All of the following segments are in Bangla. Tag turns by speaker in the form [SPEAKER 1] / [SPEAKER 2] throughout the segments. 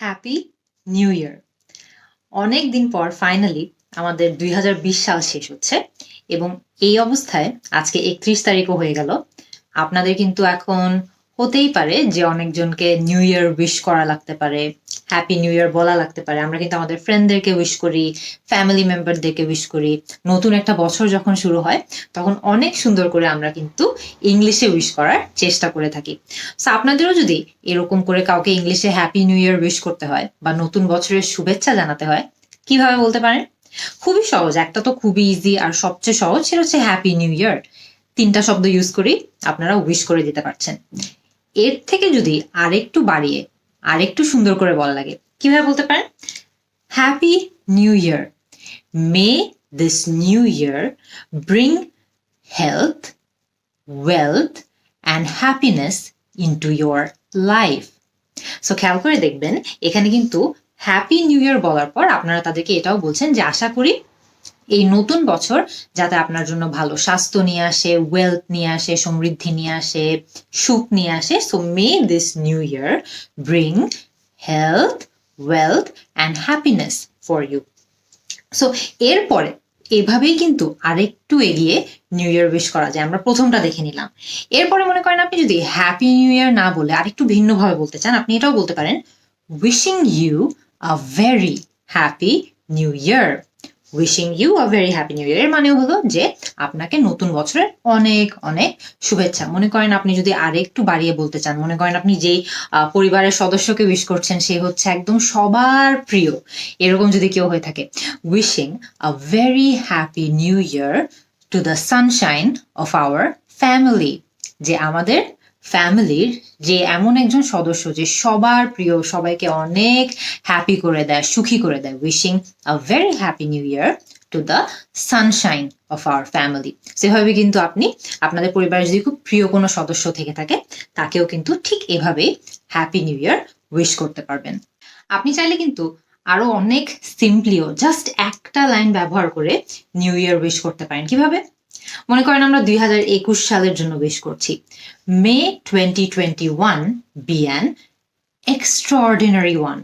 [SPEAKER 1] হ্যাপি নিউ ইয়ার অনেক দিন পর ফাইনালি আমাদের দুই হাজার বিশ সাল শেষ হচ্ছে এবং এই অবস্থায় আজকে একত্রিশ তারিখও হয়ে গেল। আপনাদের কিন্তু এখন হতেই পারে যে অনেকজনকে নিউ ইয়ার উইশ করা লাগতে পারে হ্যাপি নিউ ইয়ার বলা লাগতে পারে। আমরা কিন্তু আমাদের ফ্রেন্ডদেরকে উইশ করি ফ্যামিলি মেম্বারদেরকে উইশ করি। নতুন একটা বছর যখন শুরু হয়, তখন অনেক সুন্দর করে আমরা কিন্তু ইংলিশে উইশ করার চেষ্টা করে থাকি। সো আপনাদেরও যদি এরকম করে কাউকে ইংলিশে হ্যাপি নিউ ইয়ার উইশ করতে হয় বা নতুন বছরের শুভেচ্ছা জানাতে হয়, কীভাবে বলতে পারেন? খুবই সহজ। একটা তো খুবই ইজি আর সবচেয়ে সহজ সেটা হচ্ছে হ্যাপি নিউ ইয়ার তিনটা শব্দ ইউজ করি আপনারা উইশ করে দিতে পারছেন। এর থেকে যদি আরেকটু বাড়িয়ে, আরেকটু সুন্দর করে বলা লাগে, কীভাবে বলতে পারেন? Happy new year may this new year bring health wealth and happiness into your life so খেয়াল করে দেখবেন, এখানে কিন্তু হ্যাপি নিউ ইয়ার বলার পর আপনারা তাদেরকে এটাও বলছেন যে আশা করি এই নতুন বছর যাতে আপনার জন্য ভালো স্বাস্থ্য নিয়ে আসে ওয়েলথ নিয়ে আসে, সমৃদ্ধি নিয়ে আসে, সুখ নিয়ে আসে। So may this new year bring health wealth and happiness for you so এরপরে এভাবেই কিন্তু আরেকটু এগিয়ে নিউ ইয়ার উইশ করা যায়। আমরা প্রথমটা দেখে নিলাম। এরপরে মনে করেন আপনি যদি হ্যাপি নিউ ইয়ার না বলে আরেকটু ভিন্নভাবে বলতে চান, আপনি এটাও বলতে পারেন wishing you a very happy new year wishing you a very happy new year এর মানে হলো যে আপনাকে নতুন বছরের অনেক অনেক শুভেচ্ছা। মনে করেন আপনি যদি আরেকটু বাড়িয়ে বলতে চান, মনে করেন আপনি যেই পরিবারের সদস্যকে উইশ করছেন, সে হচ্ছে একদম সবার প্রিয়। এরকম যদি কেউ হয়ে থাকে। Wishing a very happy new year to the sunshine of our family যে আমাদের ফ্যামিলির যে এমন একজন সদস্য যে সবার প্রিয়, সবাইকে অনেক হ্যাপি করে দেয়, সুখী করে দেয় wishing a very happy new year to the sunshine of our family সেভাবে কিন্তু আপনি আপনাদের পরিবারের যদি খুব প্রিয় কোনো সদস্য থেকে থাকে, তাকেও কিন্তু ঠিক এভাবেই হ্যাপি নিউ ইয়ার উইশ করতে পারবেন। আপনি চাইলে কিন্তু আরও অনেক সিম্পলিও জাস্ট একটা লাইন ব্যবহার করে নিউ ইয়ার উইশ করতে পারেন। কীভাবে? মনে করেন আমরা দুই হাজার একুশ সালের জন্য উইশ করছি। May twenty twenty one be one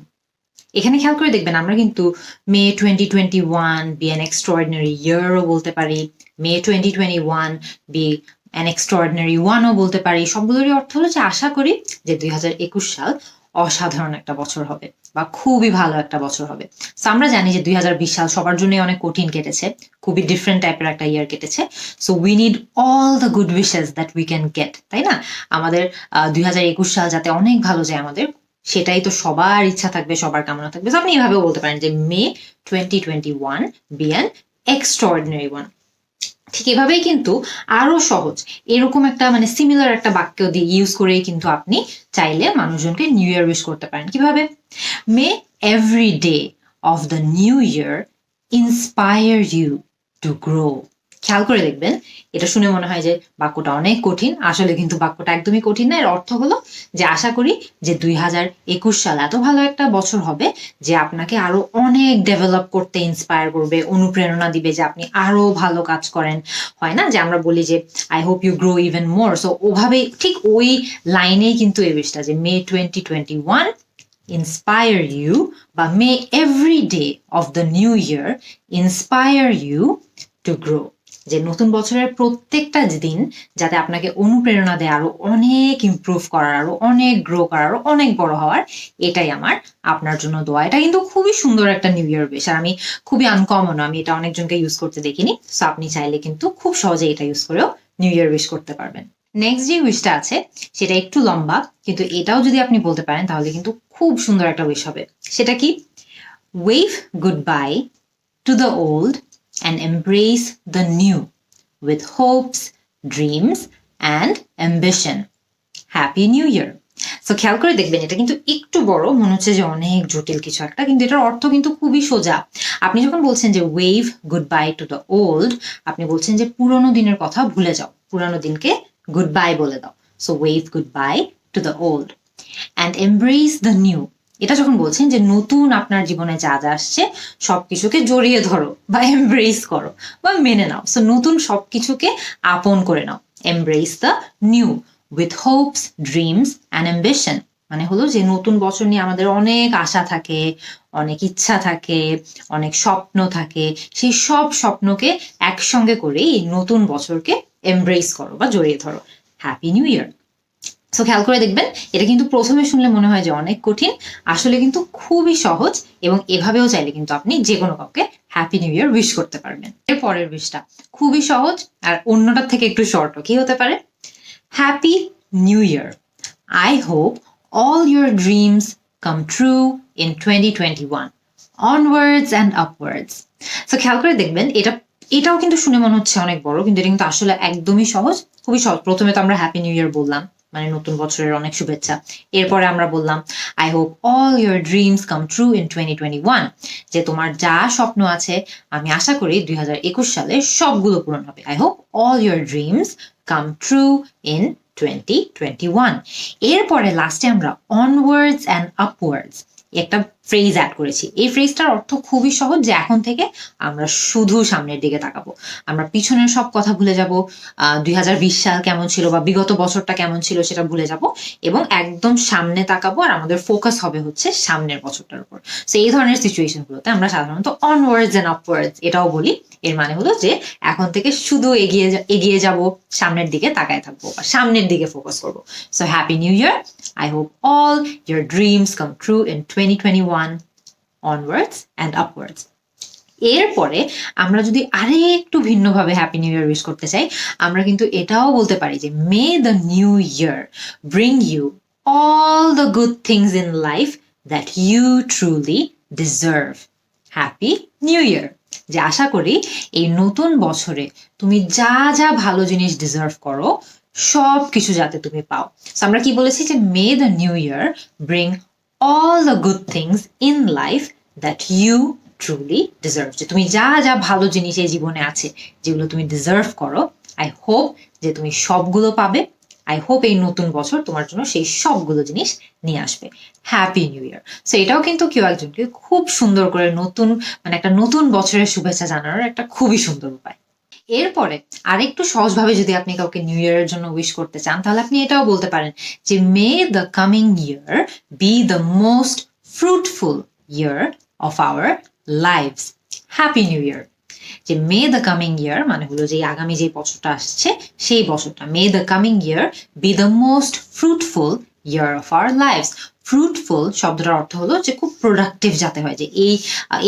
[SPEAKER 1] এখানে খেয়াল করে দেখবেন আমরা কিন্তু may twenty twenty one be an extraordinary ইয়ারও বলতে পারি, may twenty twenty one be an extraordinary ওয়ানও বলতে পারি। সবগুলোরই অর্থ হলো যে আশা করি যে দুই হাজার একুশ সাল অসাধারণ একটা বছর হবে বা খুবই ভালো একটা বছর হবে। সো আমরা জানি যে দুই হাজার বিশ সাল সবার জন্যই অনেক কঠিন কেটেছে, খুবই ডিফারেন্ট টাইপের একটা ইয়ার কেটেছে। So we need all the good wishes that we can get তাই না? আমাদের দুই হাজার একুশ সাল যাতে অনেক ভালো যায় আমাদের, সেটাই তো সবার ইচ্ছা থাকবে, সবার কামনা থাকবে। আপনি এভাবেও বলতে পারেন যে may twenty twenty one be an extraordinary one ঠিক এভাবেই কিন্তু আরও সহজ। এরকম একটা মানে সিমিলার একটা বাক্য দিয়ে ইউজ করে কিন্তু আপনি চাইলে মানুষজনকে নিউ ইয়ার উইশ করতে পারেন। কীভাবে? May every day of the new year inspire you to grow খেয়াল করে দেখবেন, এটা শুনে মনে হয় যে বাক্যটা অনেক কঠিন। আসলে কিন্তু বাক্যটা একদমই কঠিন না, এর অর্থ হলো যে আশা করি যে দুই হাজার একুশ সাল এত ভালো একটা বছর হবে যে আপনাকে আরও অনেক ডেভেলপ করতে ইন্সপায়ার করবে, অনুপ্রেরণা দিবে যে আপনি আরও ভালো কাজ করেন। হয় না যে আমরা বলি যে I hope you grow even more so ওভাবেই ঠিক ওই লাইনেই কিন্তু এই বিষটা যে may twenty twenty one inspire you বা may every day of the new year inspire you to grow যে নতুন বছরের প্রত্যেকটা দিন যাতে আপনাকে অনুপ্রেরণা দেয়, আরও অনেক ইমপ্রুভ করার, আরও অনেক গ্রো করার, আরও অনেক বড় হওয়ার, এটাই আমার আপনার জন্য দোয়া। এটা কিন্তু খুবই সুন্দর একটা নিউ ইয়ার বেশ আর আমি খুবই আনকমন আমি এটা অনেকজনকে ইউজ করতে দেখিনি সো আপনি চাইলে কিন্তু খুব সহজে এটা ইউজ করেও নিউ ইয়ার উইশ করতে পারবেন। নেক্সট যে উইশটা আছে, সেটা একটু লম্বা, কিন্তু এটাও যদি আপনি বলতে পারেন, তাহলে কিন্তু খুব সুন্দর একটা উইশ হবে। সেটা কি? Wave goodbye to the old and embrace the new with hopes dreams and ambition happy new year so খেয়াল করে দেখবেন, এটা কিন্তু একটু বড়, মনে হচ্ছে যে অনেক জটিল কিছু একটা, কিন্তু এটার অর্থ কিন্তু খুবই সোজা। আপনি যখন বলছেন যে wave goodbye to the old আপনি বলছেন যে পুরোনো দিনের কথা ভুলে যাও, পুরানো দিনকে গুড বাই বলে দাও। So wave goodbye to the old and embrace the new এটা যখন বলছেন যে নতুন আপনার জীবনে যা যা আসছে, সবকিছুকে জড়িয়ে ধরো বা এমব্রেস করো বা মেনে নাও। সো নতুন সবকিছুকে আপন করে নাও। Embrace the new with hopes dreams and ambition মানে হলো যে নতুন বছর নিয়ে আমাদের অনেক আশা থাকে, অনেক ইচ্ছা থাকে, অনেক স্বপ্ন থাকে। সেই সব স্বপ্নকে একসঙ্গে করে এই নতুন বছরকে এমব্রেস করো বা জড়িয়ে ধরো। হ্যাপি নিউ ইয়ার সো খেয়াল করে দেখবেন, এটা কিন্তু প্রথমে শুনলে মনে হয় যে অনেক কঠিন, আসলে কিন্তু খুবই সহজ এবং এভাবেও চাইলে কিন্তু আপনি যে কোনো কাউকে হ্যাপি নিউ ইয়ার উইশ করতে পারবেন। এর পরের উইশটা খুবই সহজ আর অন্যটার থেকে একটু শর্টও কি হতে পারে? Happy new year I hope all your dreams come true in 2021 onwards and upwards. So খেয়াল করে দেখবেন, এটা, এটাও কিন্তু শুনে মনে হচ্ছে অনেক বড়, কিন্তু এটা কিন্তু আসলে একদমই সহজ, খুবই সহজ। প্রথমে তো আমরা হ্যাপি নিউ ইয়ার বললাম। মানে নতুন বছরের অনেক শুভেচ্ছা। এরপরে আমরা বললাম I hope all your dreams come true in twenty twenty one যে তোমার যা স্বপ্ন আছে, আমি আশা করি দুই হাজার একুশ সালে সবগুলো পূরণ হবে। I hope all your dreams come true in twenty twenty one এরপরে লাস্টে আমরা অনওয়ার্ডস অ্যান্ড আপওয়ার্ডস একটা ফ্রেজ অ্যাড করেছি। এই ফ্রেজটার অর্থ খুবই সহজ যে এখন থেকে আমরা শুধু সামনের দিকে তাকাবো। আমরা পিছনের সব কথা ভুলে যাব দুই হাজার বিশ সাল কেমন ছিল বা বিগত বছরটা কেমন ছিল সেটা ভুলে যাব এবং একদম সামনে তাকাবো আর আমাদের ফোকাস হবে হচ্ছে সামনের বছরটার উপর। সো এই ধরনের সিচুয়েশনগুলোতে আমরা সাধারণত অনওয়ার্ডস অ্যান্ড আপওয়ার্ডস এটাও বলি। এর মানে হলো যে এখন থেকে শুধু এগিয়ে এগিয়ে যাব, সামনের দিকে তাকায় থাকব বা সামনের দিকে ফোকাস করব। So happy new year all your dreams come true in twenty twenty one onwards and upwards এরপরে আমরা যদি আরেকটু ভিন্নভাবে হ্যাপি নিউ ইয়ার উইশ করতে চাই, আমরা কিন্তু এটাও বলতে পারি যে may the new year bring you all the good things in life that you truly deserve happy new year যে আশা করি এই নতুন বছরে তুমি যা যা ভালো জিনিস ডিজার্ভ করো সব কিছু যাতে তুমি পাও। আমরা কি বলেছি যে may the new year bring all the good things in life that you truly deserve যে, তুমি যা যা ভালো জিনিস এই জীবনে আছে, যেগুলো তুমি ডিজার্ভ করো আই হোপ যে, তুমি সবগুলো পাবে। আই হোপ এই নতুন বছর তোমার জন্য সেই সবগুলো জিনিস নিয়ে আসবে। হ্যাপি নিউ ইয়ার সো এটাও কিন্তু কেউ একজনকে খুব সুন্দর করে নতুন মানে একটা নতুন বছরের শুভেচ্ছা জানানোর একটা খুবই সুন্দর উপায়। এরপরে আরেকটু সহজভাবে যদি আপনি কাউকে নিউ ইয়ারের জন্য উইশ করতে চান, তাহলে আপনি এটাও বলতে পারেন যে may the coming year be the most fruitful year of our lives happy new year যে মে দ্য কামিং ইয়ার মানে হলো যে, আগামী যে বছরটা আসছে, সেই বছরটা। May the coming year be the most fruitful year of our lives fruitful শব্দটার অর্থ হলো যে খুব প্রোডাক্টিভ যাতে হয়, যে এই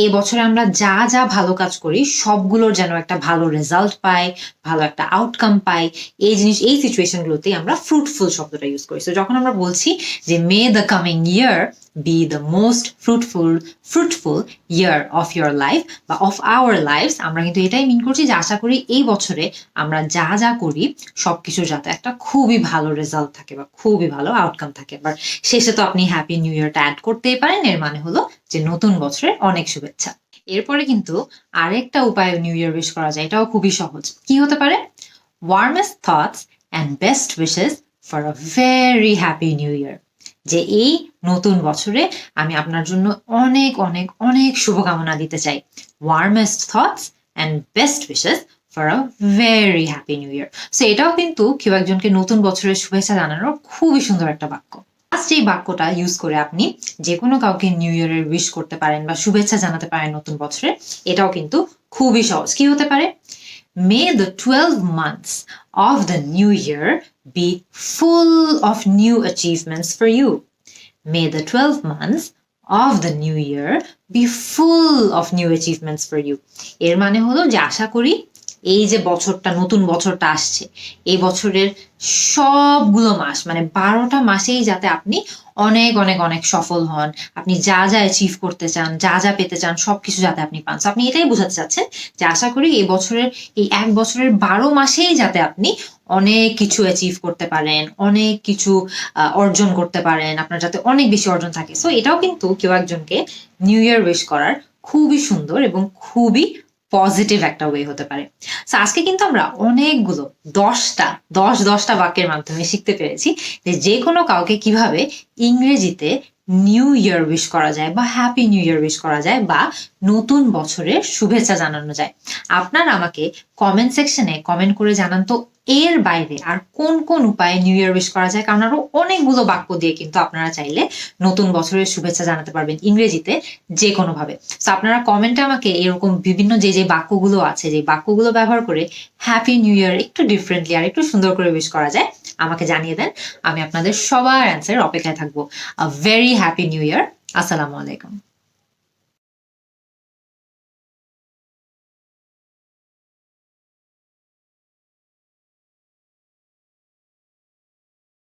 [SPEAKER 1] এই বছরে আমরা যা যা ভালো কাজ করি, সবগুলোর যেন একটা ভালো রেজাল্ট পাই, ভালো একটা আউটকাম পাই, এই জিনিস, এই সিচুয়েশনগুলোতেই আমরা ফ্রুটফুল শব্দটা ইউজ করি। তো যখন আমরা বলছি যে may the coming year be the most fruitful fruitful year of your life বা অফ আওয়ার লাইফ আমরা কিন্তু এটাই মিন করছি যে আশা করি এই বছরে আমরা যা যা করি সব সবকিছুর যাতে একটা খুবই ভালো রেজাল্ট থাকে বা খুবই ভালো আউটকাম থাকে। আবার শেষে তো আপনি হ্যাপি নিউ ইয়ারটা অ্যাড করতেই পারেন, এর মানে হলো যে নতুন বছরের অনেক শুভেচ্ছা। এরপরে কিন্তু আরেকটা উপায় নিউ ইয়ার উইশ করা যায়, এটাও খুবই সহজ। কি হতে পারে? Warmest thoughts and best wishes for a very happy new year যে এই নতুন বছরে আমি আপনার জন্য অনেক অনেক অনেক শুভকামনা দিতে চাই। Warmest thoughts and best wishes for a very happy new year so এটাও কিন্তু কেউ একজনকে নতুন বছরের শুভেচ্ছা জানানোর খুবই সুন্দর একটা বাক্য। লাস্ট এই বাক্যটা ইউজ করে আপনি যে কোনো কাউকে নিউ ইয়ারের উইশ করতে পারেন বা শুভেচ্ছা জানাতে পারেন নতুন বছরে, এটাও কিন্তু খুবই সহজ। কি হতে পারে? May the twelve months of the new year be full of new achievements for you may the twelve months of the new year be full of new achievements for you এর মানে হলো যে আশা করি এই যে বছরটা, নতুন বছরটা আসছে, এই বছরের সবগুলো মাস মানে বারোটা মাসেই যাতে আপনি অনেক অনেক অনেক সফল হন। আপনি যা যা অ্যাচিভ করতে চান, যা যা পেতে চান, সবকিছু যাতে আপনি পান। আপনি এটাই বোঝাতে চাচ্ছেন যে আশা করি এই বছরের, এই এক বছরের বারো মাসেই যাতে আপনি অনেক কিছু অ্যাচিভ করতে পারেন, অনেক কিছু অর্জন করতে পারেন, আপনার যাতে অনেক বেশি অর্জন থাকে। সো এটাও কিন্তু কেউ একজনকে নিউ ইয়ার উইশ করার খুবই সুন্দর এবং খুবই পজিটিভ একটা ওয়ে হতে পারে। সো আজকে কিন্তু আমরা অনেকগুলো, দশটা, দশ দশটা বাক্যের মাধ্যমে শিখতে পেরেছি যে যে কোনো কাউকে কীভাবে ইংরেজিতে নিউ ইয়ার উইশ করা যায় বা হ্যাপি নিউ ইয়ার উইশ করা যায় বা নতুন বছরের শুভেচ্ছা জানানো যায়। আপনারা আমাকে কমেন্ট সেকশনে কমেন্ট করে জানান তো এর বাইরে আর কোন কোন উপায়ে নিউ ইয়ার উইশ করা যায়? কারণ আরও অনেকগুলো বাক্য দিয়ে কিন্তু আপনারা চাইলে নতুন বছরের শুভেচ্ছা জানাতে পারবেন ইংরেজিতে যে কোনো ভাবে তো আপনারা কমেন্টে আমাকে এরকম বিভিন্ন যে যে বাক্যগুলো আছে, যে বাক্যগুলো ব্যবহার করে হ্যাপি নিউ ইয়ার একটু ডিফারেন্টলি আর একটু সুন্দর করে উইশ করা যায় আমাকে জানিয়ে দেন, আমি আপনাদের সবার অ্যান্সারের অপেক্ষায় থাকব। A very happy new year আসসালামু আলাইকুম।